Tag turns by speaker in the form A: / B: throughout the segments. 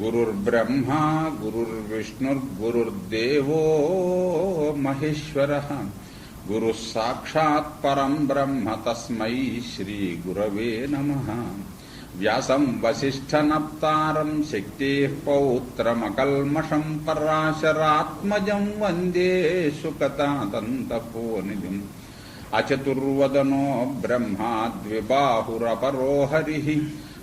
A: గురుర్బ్రహ్మ గురుర్విష్ణుర్గురుర్దేవో మహేశ్వర. గురు సాక్షాత్ పరం బ్రహ్మ తస్మై శ్రీగురవే నమ. వ్యాసం వసిష్ఠనప్తారం శక్తిः పౌత్రమకల్మషం పరాశరాత్మజం వందే సుకతాదంతపోనిధిం అచతుర్వదనో బ్రహ్మాద్విబాహురపరో హరి.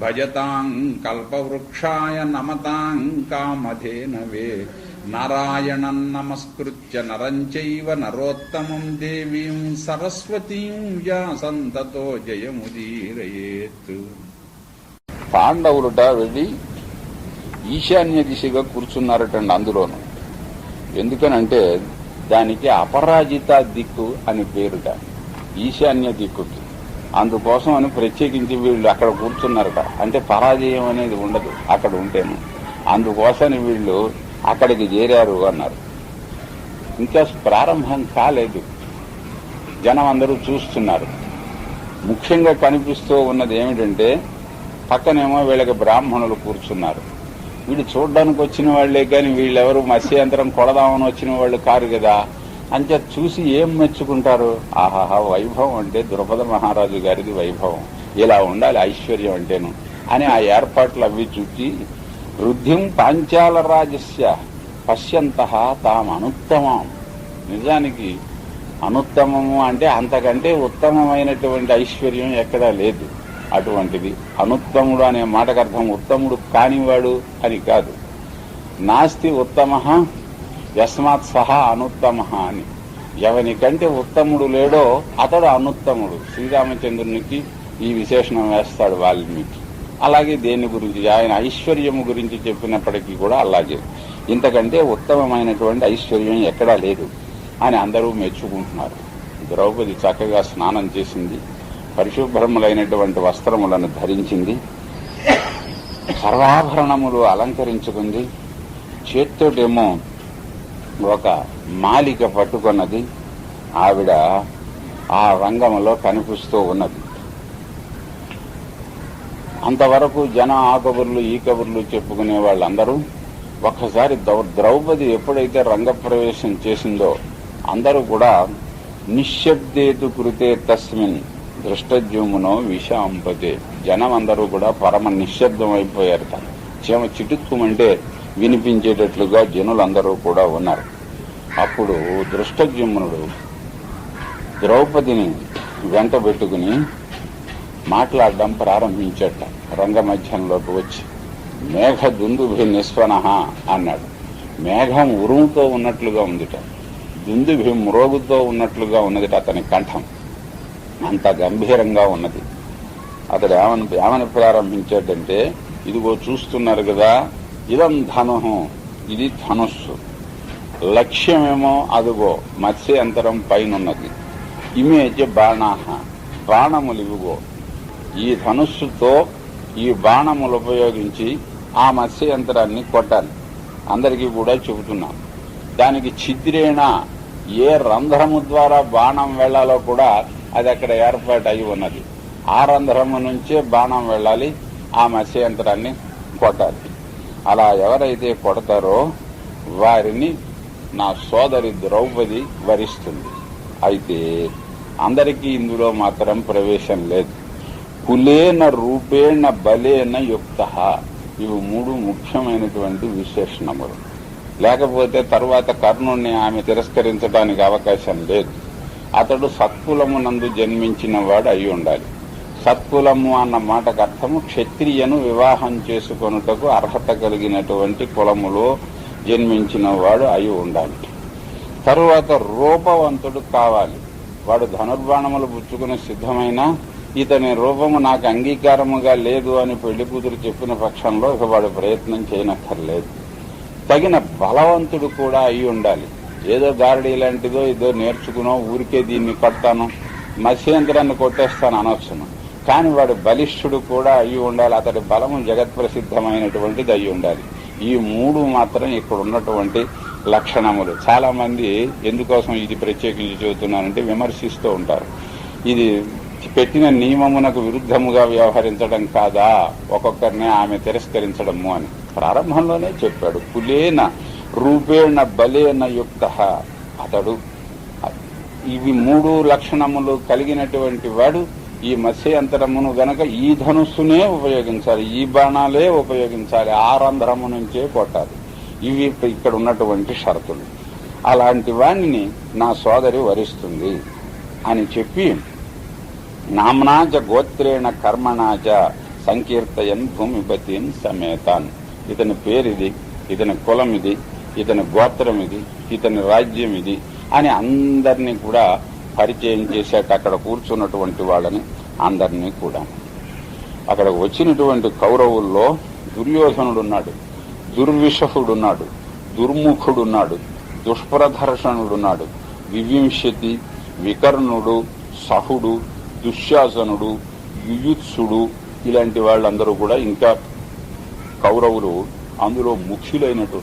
A: భజతాం కల్పవృక్షాయ నమతాం కామధేనవే. నారాయణం నమస్కృత్య నరంచైవ నరోత్తమం దేవీం సరస్వతీం వ్యాసం జయముదీరయేత్. పాండవులుట వెళ్ళి ఈశాన్య దిశగా కూర్చున్నారటండి అందులోను. ఎందుకనంటే దానికి అపరాజిత దిక్కు అని పేరుట ఈశాన్య దిక్కుకి. అందుకోసం అని ప్రత్యేకించి వీళ్ళు అక్కడ కూర్చున్నారట. అంటే పరాజయం అనేది ఉండదు అక్కడ ఉంటేను. అందుకోసమని వీళ్ళు అక్కడికి చేరారు అన్నారు. ఇంకా ప్రారంభం కాలేదు. జనం అందరూ చూస్తున్నారు. ముఖ్యంగా కనిపిస్తూ ఉన్నది ఏమిటంటే పక్కనేమో వీళ్ళకి బ్రాహ్మణులు కూర్చున్నారు. వీళ్ళు చూడడానికి వచ్చిన వాళ్ళే కానీ వీళ్ళెవరు మత్స్యంతరం కొడదామని వచ్చిన వాళ్ళు కారు కదా. అంతే చూసి ఏం మెచ్చుకుంటారు? ఆహాహా వైభవం అంటే ద్రుపద మహారాజు గారిది వైభవం. ఇలా ఉండాలి ఐశ్వర్యం అంటేను. అని ఆ ఏర్పాట్లు అవి చూచి వృద్ధిం పాంచాల రాజస్య పశ్యంత తాము అనుత్తమం. నిజానికి అనుత్తమము అంటే అంతకంటే ఉత్తమమైనటువంటి ఐశ్వర్యం ఎక్కడా లేదు. అటువంటిది అనుత్తముడు అనే మాటకు అర్థం ఉత్తముడు కానివాడు అని కాదు. నాస్తి ఉత్తమ యస్మాత్ సహా అనుత్తమ అని ఎవనికంటే ఉత్తముడు లేడో అతడు అనుత్తముడు. శ్రీరామచంద్రునికి ఈ విశేషణం వేస్తాడు వాల్మీకి. అలాగే దేని గురించి? ఆయన ఐశ్వర్యము గురించి చెప్పినప్పటికీ కూడా అలాగే. ఇంతకంటే ఉత్తమమైనటువంటి ఐశ్వర్యం ఎక్కడా లేదు అని అందరూ మెచ్చుకుంటున్నారు. ద్రౌపది చక్కగా స్నానం చేసింది. పరిశుభ్రములైనటువంటి వస్త్రములను ధరించింది. సర్వాభరణములు అలంకరించుకుంది. చేత్తోటేమో ఒక మాలిక పట్టుకున్నది. ఆవిడ ఆ రంగంలో కనిపిస్తూ ఉన్నది. అంతవరకు జన ఆ కబుర్లు ఈ కబుర్లు చెప్పుకునే వాళ్ళందరూ ఒక్కసారి ద్రౌ- ద్రౌపది ఎప్పుడైతే రంగప్రవేశం చేసిందో అందరూ కూడా నిశ్శబ్దేతు కృతే తస్మిన్ దృష్టజ్యూమునో విషాంపతే జనం అందరూ కూడా పరమ నిశ్శబ్దం అయిపోయారట చీమ చిటుక్కుమంటే వినిపించేటట్లుగా జనులందరూ కూడా ఉన్నారు. అప్పుడు దృష్టజ్యుమ్నుడు ద్రౌపదిని వెంట పెట్టుకుని మాట్లాడడం ప్రారంభించట రంగమధ్యంలోకి వచ్చి. మేఘ దుందుభి నిస్వనహ అన్నాడు. మేఘం ఉరుముతో ఉన్నట్లుగా ఉందిట. దుందుభి మ్రోగుతో ఉన్నట్లుగా ఉన్నదిట అతని కంఠం. అంత గంభీరంగా ఉన్నది. అతడు ఏమని ఏమని ప్రారంభించాడంటే ఇదిగో చూస్తున్నారు కదా ఇదం ధను ఇది ధనుస్సు. లక్ష్యమేమో అదిగో మత్స్యంతరం పైనున్నది. ఇమేజ్ బాణాహ బాణములు ఇవిగో ఈ ధనుస్సుతో ఈ బాణములు ఉపయోగించి ఆ మత్స్యంతరాన్ని కొట్టాలి. అందరికీ కూడా చెబుతున్నాం. దానికి ఛిద్రేణ ఏ రంధ్రము ద్వారా బాణం వెళ్ళాలో కూడా అది అక్కడ ఏర్పాటు అయి ఉన్నది. ఆ రంధ్రము నుంచే బాణం వెళ్ళాలి ఆ మత్స్యంతరాన్ని కొట్టాలి. అలా ఎవరైతే కొడతారో వారిని నా సోదరి ద్రౌపది వరిస్తుంది. అయితే అందరికీ ఇందులో మాత్రం ప్రవేశం లేదు. కులేన రూపేణ బలేన యుక్త. ఇవి మూడు ముఖ్యమైనటువంటి విశేషణములు. లేకపోతే తరువాత కర్ణుణ్ణి ఆమె తిరస్కరించడానికి అవకాశం లేదు. అతడు సత్కులమునందు జన్మించిన వాడు అయి ఉండాలి. సత్కులము అన్న మాటకు అర్థము క్షత్రియను వివాహం చేసుకొనుటకు అర్హత కలిగినటువంటి కులములో జన్మించిన వాడు అయి ఉండాలి. తరువాత రూపవంతుడు కావాలి. వాడు ధనుర్బాణములు పుచ్చుకుని సిద్ధమైన ఇతని రూపము నాకు అంగీకారముగా లేదు అని పెళ్ళి కూతురు చెప్పిన పక్షంలో ఇక వాడు ప్రయత్నం చేయనక్కర్లేదు. తగిన బలవంతుడు కూడా అయి ఉండాలి. ఏదో గారడీ లాంటిదో ఏదో నేర్చుకునో ఊరికే దీన్ని కొడతాను మత్స్యంత్రాన్ని కొట్టేస్తాను అనవసరం. కానీ వాడు బలిష్ఠుడు కూడా అయి ఉండాలి. అతడి బలము జగత్ప్రసిద్ధమైనటువంటిది అయి ఉండాలి. ఈ మూడు మాత్రం ఇక్కడ ఉన్నటువంటి లక్షణములు. చాలా మంది ఎందుకోసం ఇది ప్రత్యేకించి చెబుతున్నానంటే విమర్శిస్తూ ఉంటారు. ఇది పెట్టిన నియమమునకు విరుద్ధముగా వ్యవహరించడం కాదా? ఒక్కొక్కరిని ఆమె తిరస్కరించడము అని. ప్రారంభంలోనే చెప్పాడు. కులేన రూపేణ బలేన యుక్త. అతడు ఇవి మూడు లక్షణములు కలిగినటువంటి వాడు ఈ మత్స్యంతరమును గనక ఈ ధనుస్సునే ఉపయోగించాలి ఈ బాణాలే ఉపయోగించాలి ఆ రంధ్రము నుంచే కొట్టాలి. ఇవి ఇక్కడ ఉన్నటువంటి షరతులు. అలాంటి వాణ్ణి నా సోదరి వరిస్తుంది అని చెప్పి నామ్నాచ గోత్రేణ కర్మణాచ సంకీర్తయన్ భూమిపతిన్ సమేతాన్. ఇతని పేరిది ఇతని కులం ఇది ఇతని గోత్రం ఇది ఇతని రాజ్యం ఇది అని అందరినీ కూడా పరిచయం చేశాక అక్కడ కూర్చున్నటువంటి వాళ్ళని అందరినీ కూడా. అక్కడ వచ్చినటువంటి కౌరవుల్లో దుర్యోధనుడున్నాడు దుర్విషహుడున్నాడు దుర్ముఖుడున్నాడు దుష్ప్రదర్శనుడున్నాడు వివింశతి వికర్ణుడు సహుడు దుశ్శాసనుడు యుయుత్సుడు ఇలాంటి వాళ్ళందరూ కూడా ఇంకా కౌరవులు అందులో ముఖ్యులైనటు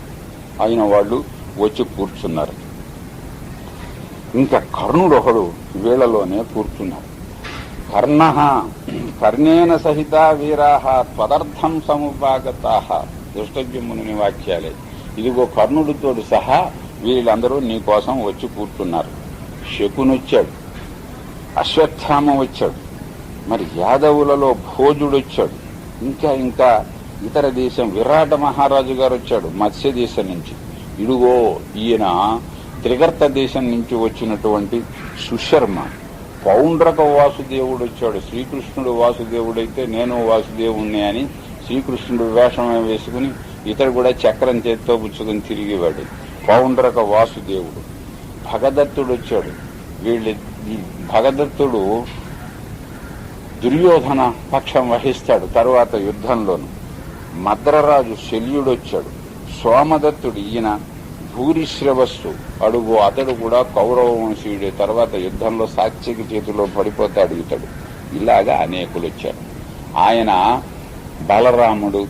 A: అయిన వాళ్ళు వచ్చి కూర్చున్నారు. ఇంకా కర్ణుడు ఒకడు వీళ్ళలోనే కూర్చున్నాడు. కర్ణ కర్ణేన సహిత వీరాహ త్వదర్థం సముపాగతా దుష్టజ్యముని వాక్యాలే. ఇదిగో కర్ణుడితో సహా వీళ్ళందరూ నీ కోసం వచ్చి కూర్చున్నారు. శకునొచ్చాడు. అశ్వత్థామ వచ్చాడు. మరి యాదవులలో భోజుడు వచ్చాడు. ఇంకా ఇంకా ఇతర దేశం విరాట మహారాజు గారు వచ్చాడు మత్స్య దేశం నుంచి. ఇడుగో ఈయన త్రిగర్త దేశం నుంచి వచ్చినటువంటి సుశర్మ పౌండ్రక వాసుదేవుడు వచ్చాడు. శ్రీకృష్ణుడు వాసుదేవుడైతే నేను వాసుదేవుణ్ణి అని శ్రీకృష్ణుడు వేషం వేసుకుని ఇతడు కూడా చక్రం చేత్తో పుచ్చుకుని తిరిగేవాడు. పౌండ్రక వాసుదేవుడు. భగదత్తుడు వచ్చాడు. వీళ్ళ భగదత్తుడు దుర్యోధన పక్షం వహిస్తాడు తరువాత యుద్ధంలోను. మద్రరాజు శల్యుడు వచ్చాడు సోమదత్తుడు ఈయన భూరిశ్రవస్సు అడుగు అతడు కూడా కౌరవ వంశీయుడే. తర్వాత యుద్ధంలో సాక్షికి చేతిలో పడిపోతాడు ఇతడు. ఇలాగా అనేకులు వచ్చారు ఆయన బలరాముడు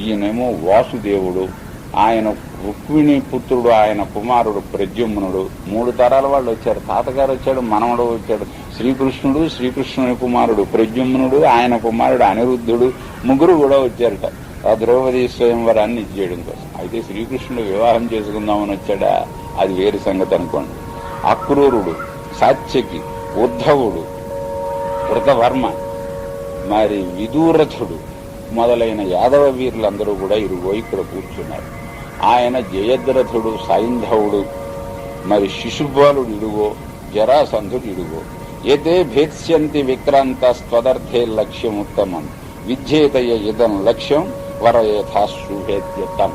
A: ఈయనేమో వాసుదేవుడు ఆయన రుక్మిణి పుత్రుడు ఆయన కుమారుడు ప్రద్యుమ్నుడు. మూడు తరాల వాళ్ళు వచ్చారు. తాతగారు వచ్చాడు మనవడు వచ్చాడు. శ్రీకృష్ణుడు శ్రీకృష్ణుని కుమారుడు ప్రద్యుమ్నుడు ఆయన కుమారుడు అనిరుద్ధుడు. ముగ్గురు కూడా వచ్చారట. ఆ ద్రౌపది స్వయంవరాన్ని ఇచ్చేయడం కోసం. అయితే శ్రీకృష్ణుడు వివాహం చేసుకుందామని వచ్చాడా? అది వేరు సంగతి అనుకోండి. అక్రూరుడు సాత్యకి ఉద్ధవుడు కృతవర్మ మరి విదూరథుడు మొదలైన యాదవ వీరులందరూ కూడా ఇరుగో ఇక్కడ కూర్చున్నారు. ఆయన జయద్రథుడు సైంధవుడు మరి శిశుబాలుడు ఇడుగో జరాసంధుడు ఇడుగో ఏతే భేత్స్యంతి విక్రాంత స్వదర్థే లక్ష్యం ఉత్తమం. విద్యేతయ ఇదం లక్ష్యం వరయథాశుభేద్యతం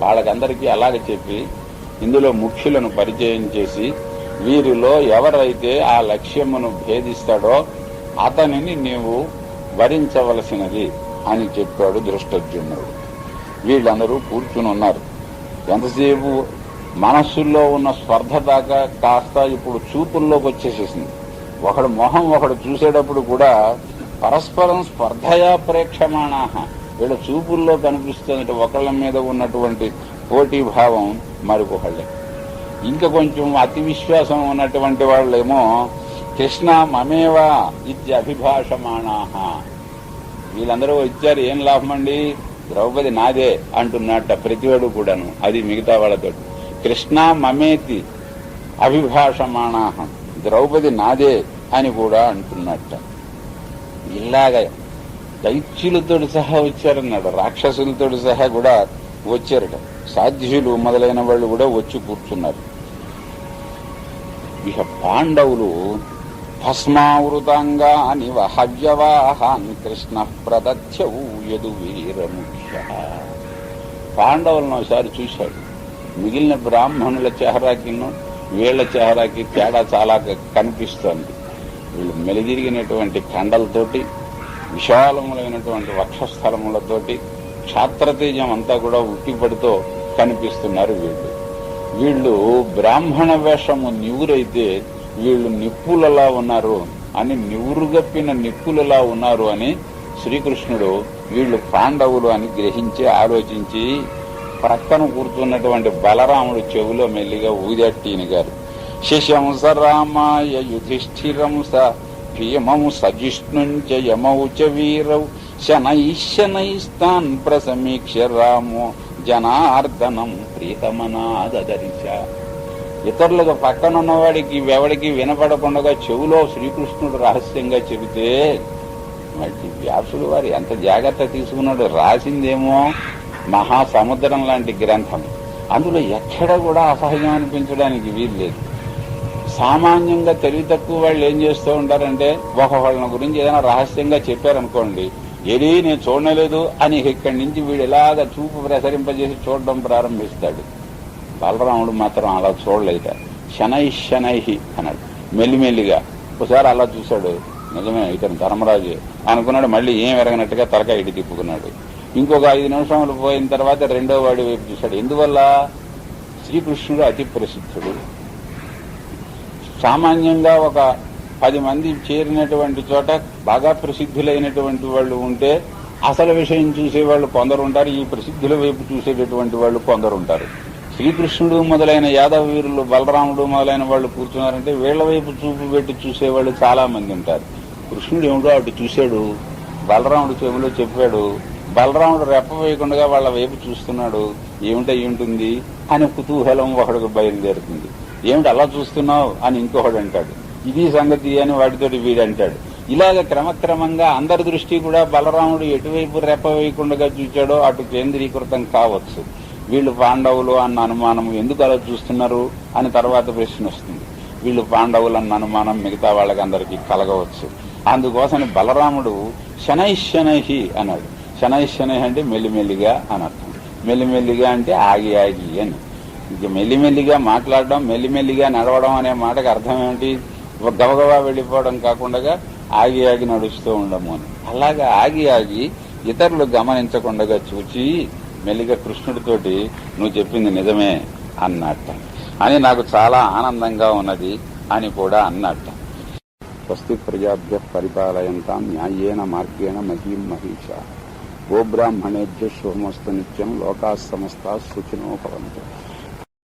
A: వాళ్ళకందరికీ అలాగే చెప్పి ఇందులో ముఖ్యులను పరిచయం చేసి వీరిలో ఎవరైతే ఆ లక్ష్యమును భేదిస్తాడో అతనిని నీవు వరించవలసినది అని చెప్పాడు దృష్టజ్యుమ్నుడు వీళ్ళందరూ కూర్చుని ఉన్నారు ఎంతసేపు మనస్సుల్లో ఉన్న స్పర్ధ దాకా కాస్త ఇప్పుడు చూపుల్లోకి వచ్చేసేసింది. ఒకడు మొహం ఒకడు చూసేటప్పుడు కూడా పరస్పరం స్పర్ధయా ప్రేక్షమాణా వీళ్ళ చూపుల్లో కనిపిస్తున్న ఒకళ్ళ మీద ఉన్నటువంటి పోటీ భావం మరొకళ్ళే ఇంకా కొంచెం అతి విశ్వాసం ఉన్నటువంటి వాళ్ళేమో కృష్ణ మమేవా ఇది అభిభాషమాణా. వీళ్ళందరూ వచ్చారు ఏం లాభం అండి? ద్రౌపది నాదే అంటున్నట్ట ప్రతివాడు కూడాను అది మిగతా వాళ్ళతో. కృష్ణ మమేతి అభిభాషమాణాహం ద్రౌపది నాదే అని కూడా అంటున్నట్ట. ఇలాగ దైత్యులతో సహా వచ్చారన్నాడు. రాక్షసులతో సహా కూడా వచ్చారట. సాధ్యులు మొదలైన వాళ్ళు కూడా వచ్చి కూర్చున్నారు. ఇక పాండవులు భస్మావృతాంగాని హవ్యవాహాన్ కృష్ణ ప్రదత్యవు యదు వీరముఖ్య. పాండవులను ఒకసారి చూశాడు. మిగిలిన బ్రాహ్మణుల చెహరాకిను వీళ్ళ చెహరాకి తేడా చాలా కనిపిస్తోంది. వీళ్ళు మెలిదిరిగినటువంటి కండలతోటి విశాలములైనటువంటి వక్షస్థలములతోటి క్షాత్రతేజం అంతా కూడా ఉట్టిపడితో కనిపిస్తున్నారు వీళ్ళు. వీళ్ళు బ్రాహ్మణ వేషము నివురైతే వీళ్ళు నిప్పులలా ఉన్నారు అని నివురుగప్పిన నిప్పులలా ఉన్నారు అని శ్రీకృష్ణుడు వీళ్ళు పాండవులు అని గ్రహించి ఆలోచించి ప్రక్కన కూర్చున్నటువంటి బలరాముడు చెవిలో మెల్లిగా ఊదట్టిని గారు శిశంస రామాయ యుధిష్ఠిరంస భీమం సజిష్ణుంచ యమౌ చ వీరౌ. శనైశనైస్తాన్ ప్రసమీక్ష రామో. జనార్దనం ప్రీతమనాదరిశ ఇతరులకు పక్కన ఉన్నవాడికి ఎవడికి వినపడకుండా చెవులో శ్రీకృష్ణుడు రహస్యంగా చెబితే మరి వ్యాసుడు వారు ఎంత జాగ్రత్త తీసుకున్నాడు రాసిందేమో మహాసముద్రం లాంటి గ్రంథం. అందులో ఎక్కడ కూడా అసహజం అనిపించడానికి వీలు లేదు. సామాన్యంగా తెలివి తక్కువ వాళ్ళు ఏం చేస్తూ ఉంటారంటే ఒక గురించి ఏదైనా రహస్యంగా చెప్పారనుకోండి ఏది నేను చూడలేదు అని ఇక్కడి నుంచి వీడు ఇలాగ చూపు ప్రసరింపజేసి చూడడం ప్రారంభిస్తాడు. బలరాముడు మాత్రం అలా చూడలేట శనై శనైహి అన్నాడు. మెల్లిమెల్లిగా ఒకసారి అలా చూశాడు నిజమే ఇతను ధర్మరాజు అనుకున్నాడు. మళ్ళీ ఏం ఎరగనట్టుగా తలకాయ ఇటు తిప్పుకున్నాడు. ఇంకొక ఐదు నిమిషములు పోయిన తర్వాత రెండో వాడి వైపు చూశాడు. ఎందువల్ల? శ్రీకృష్ణుడు అతి ప్రసిద్ధుడు. సామాన్యంగా ఒక పది మంది చేరినటువంటి చోట బాగా ప్రసిద్ధులైనటువంటి వాళ్ళు ఉంటే అసలు విషయం చూసేవాళ్ళు కొందరు ఉంటారు ఈ ప్రసిద్ధుల వైపు చూసేటటువంటి వాళ్ళు కొందరు ఉంటారు శ్రీకృష్ణుడు మొదలైన యాదవ వీరులు బలరాముడు మొదలైన వాళ్ళు కూర్చున్నారంటే వీళ్ళ వైపు చూపు పెట్టి చూసేవాళ్ళు చాలా మంది ఉంటారు. కృష్ణుడు ఏమిటో అటు చూశాడు బలరాముడు చెవిలో చెప్పాడు బలరాముడు రెప్ప వేయకుండా వాళ్ళ వైపు చూస్తున్నాడు ఏమిటై ఉంటుంది అని కుతూహలం ఒకడికి బయలుదేరుతుంది. ఏమిటి అలా చూస్తున్నావు అని ఇంకొకడు అంటాడు. ఇది సంగతి అని వాటితోటి వీడు అంటాడు. ఇలాగ క్రమక్రమంగా అందరి దృష్టి కూడా బలరాముడు ఎటువైపు రెప్ప వేయకుండా చూచాడో అటు కేంద్రీకృతం కావచ్చు. వీళ్ళు పాండవులు అన్న అనుమానం ఎందుకు అలా చూస్తున్నారు అని తర్వాత ప్రశ్న వస్తుంది. వీళ్ళు పాండవులు అన్న అనుమానం మిగతా వాళ్ళకందరికీ కలగవచ్చు. అందుకోసం బలరాముడు శనై శనైహి అన్నాడు. శనై శనై అంటే మెల్లిమెల్లిగా అని అర్థం మెల్లిమెల్లిగా అంటే ఆగి ఆగి అని. ఇక మెల్లిమెల్లిగా మాట్లాడడం మెల్లిమెల్లిగా నడవడం అనే మాటకు అర్థం ఏమిటి గబగబా వెళ్ళిపోవడం కాకుండా ఆగి ఆగి నడుస్తూ ఉండము అని. అలాగా ఆగి ఆగి ఇతరులు గమనించకుండా చూచి మెల్లిగా కృష్ణుడితోటి నువ్వు చెప్పింది నిజమే అన్నట్ట. అని నాకు చాలా ఆనందంగా ఉన్నది అని కూడా అన్నట్ట. స్వస్తి ప్రజాభ్య పరిపాలయంతా న్యాయేన మార్గేణ మహీం మహిష. గోబ్రాహ్మణేభ్య శుభమస్తు నిత్యం లోకా సమస్త సుఖినో భవంతు.